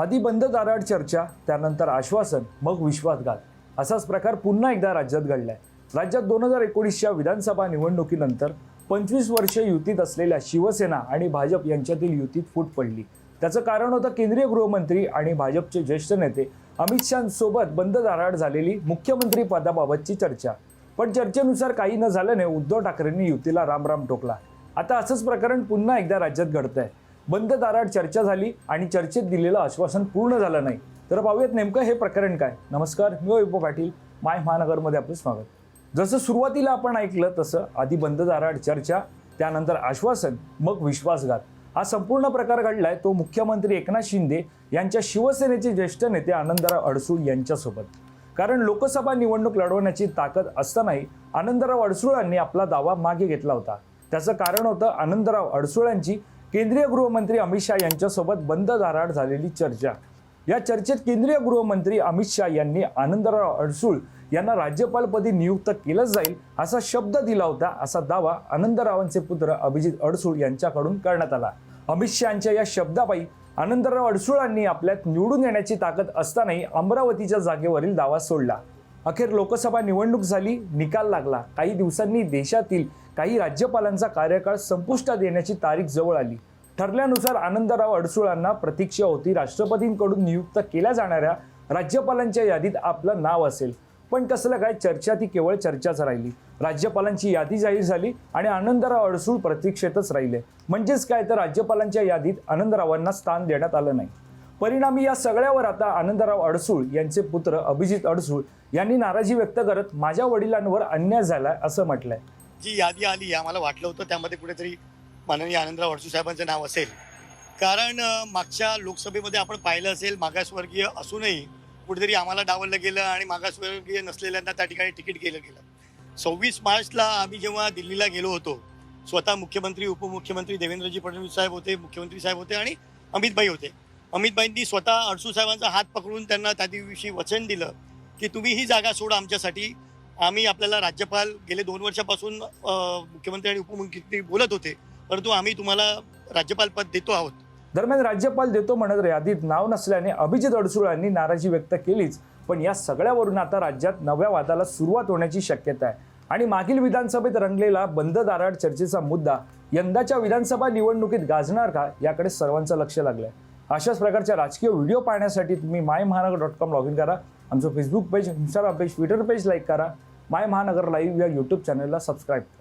आधी बंद दाराड चर्चा त्यानंतर आश्वासन मग विश्वासघात. असाच प्रकार पुन्हा एकदा राज्यात घडलाय. राज्यात दोन हजार एकोणीसच्या विधानसभा निवडणुकीनंतर पंचवीस वर्ष युतीत असलेल्या शिवसेना आणि भाजप यांच्यातील युतीत फूट पडली. त्याचं कारण होतं केंद्रीय गृहमंत्री आणि भाजपचे ज्येष्ठ नेते अमित शहांसोबत बंद दाराड झालेली मुख्यमंत्री पदाबाबतची चर्चा. पण चर्चेनुसार काही न झाल्याने उद्धव ठाकरेंनी युतीला रामराम टोकला आता असंच प्रकरण पुन्हा एकदा राज्यात घडतंय. बंद दारात चर्चा झाली आणि चर्चेत दिलेलं आश्वासन पूर्ण झालं नाही. तर पाहूयात नेमकं हे प्रकरण काय? नमस्कार मी वैभव पाटील. माय महानगरमध्ये आपलं स्वागत. जसं सुरुवातीला आपण ऐकलं तसं आधी बंद दारात चर्चा त्यानंतर आश्वासन मग विश्वासघात. हा संपूर्ण प्रकार घडलाय तो मुख्यमंत्री एकनाथ शिंदे यांच्या शिवसेनेचे ज्येष्ठ नेते आनंदराव अडसूळ यांच्यासोबत. कारण लोकसभा निवडणूक लढवण्याची ताकद असतानाही आनंदराव अडसूळांनी आपला दावा मागे घेतला होता. त्याचं कारण होतं आनंदराव अडसूळांची केंद्रीय गृहमंत्री अमित शहा यांच्यासोबत बंद दाराड झालेली चर्चा. या चर्चेत केंद्रीय गृहमंत्री अमित शहा यांनी आनंदराव अडसूळ यांना राज्यपालपदी नियुक्त केलं जाईल असा शब्द दिला होता असा दावा आनंदरावांचे पुत्र अभिजित अडसूळ यांच्याकडून करण्यात आला. अमित शहाच्या या शब्दापायी आनंदराव अडसूळांनी आपल्यात निवडून येण्याची ताकद असतानाही अमरावतीच्या जागेवरील दावा सोडला. अखेर लोकसभा निवडणूक झाली निकाल लागला. काही दिवसांनी देशातील काही राज्यपालांचा कार्यकाळ संपुष्टात येण्याची तारीख जवळ आली. ठरल्यानुसार आनंदराव अडसूळांना प्रतीक्षा होती. राष्ट्रपतींकडून नियुक्त केल्या जाणाऱ्या राज्यपालांच्या यादीत आपलं नाव असेल. पण कसलं काय चर्चा ती केवळ चर्चाच राहिली. राज्यपालांची यादी जाहीर झाली आणि आनंदराव अडसूळ प्रतीक्षेतच राहिले. म्हणजेच काय तर राज्यपालांच्या यादीत आनंदरावांना स्थान देण्यात आलं नाही. परिणामी या सगळ्यावर आता आनंदराव अडसूळ यांचे पुत्र अभिजित अडसूळ यांनी नाराजी व्यक्त करत माझ्या वडिलांवर अन्याय झालाय असं म्हटलंय. जी यादी आली आम्हाला वाटलं होतं त्यामध्ये कुठेतरी माननीय आनंदराव अडसूळ साहेबांचं नाव असेल. कारण मागच्या लोकसभेमध्ये आपण पाहिलं असेल मागासवर्गीय असूनही कुठेतरी आम्हाला डावललं गेलं आणि मागासवर्गीय नसलेल्यांना त्या ठिकाणी तिकीट केलं गेलं. सव्वीस मार्चला आम्ही जेव्हा दिल्लीला गेलो होतो स्वतः मुख्यमंत्री उपमुख्यमंत्री देवेंद्रजी फडणवीस साहेब होते मुख्यमंत्री साहेब होते आणि अमितभाई होते. अमितबाईंनी स्वतः अडसू साहेबांचा हात पकडून त्यांना त्या दिवशी वचन दिलं की तुम्ही ही जागा सोडा आमच्यासाठी. आम्ही आपल्याला राज्यपाल गेले दोन वर्षापासून मुख्यमंत्री आणि उपमुख्यमंत्री बोलत होते. परंतु आम्ही तुम्हाला राज्यपाल पद देतो आहोत. दरम्यान राज्यपाल देतो म्हणत यादीत नाव नसल्याने अभिजित अडसूळांनी नाराजी व्यक्त केलीच. पण या सगळ्यावरून आता राज्यात नव्या वादाला सुरुवात होण्याची शक्यता आहे. आणि मागील विधानसभेत रंगलेला बंद दाराड चर्चेचा मुद्दा यंदाच्या विधानसभा निवडणुकीत गाजणार का याकडे सर्वांचं लक्ष लागलंय. अशाच प्रकारच्या राजकीय व्हिडिओ पाहण्यासाठी तुम्ही माय महानगर डॉट कॉम लॉग इन करा. आमचं Facebook page Instagram page Twitter page like करा. माय महानगर लाईव्ह या यूट्यूब चॅनलला सबस्क्राईब करा.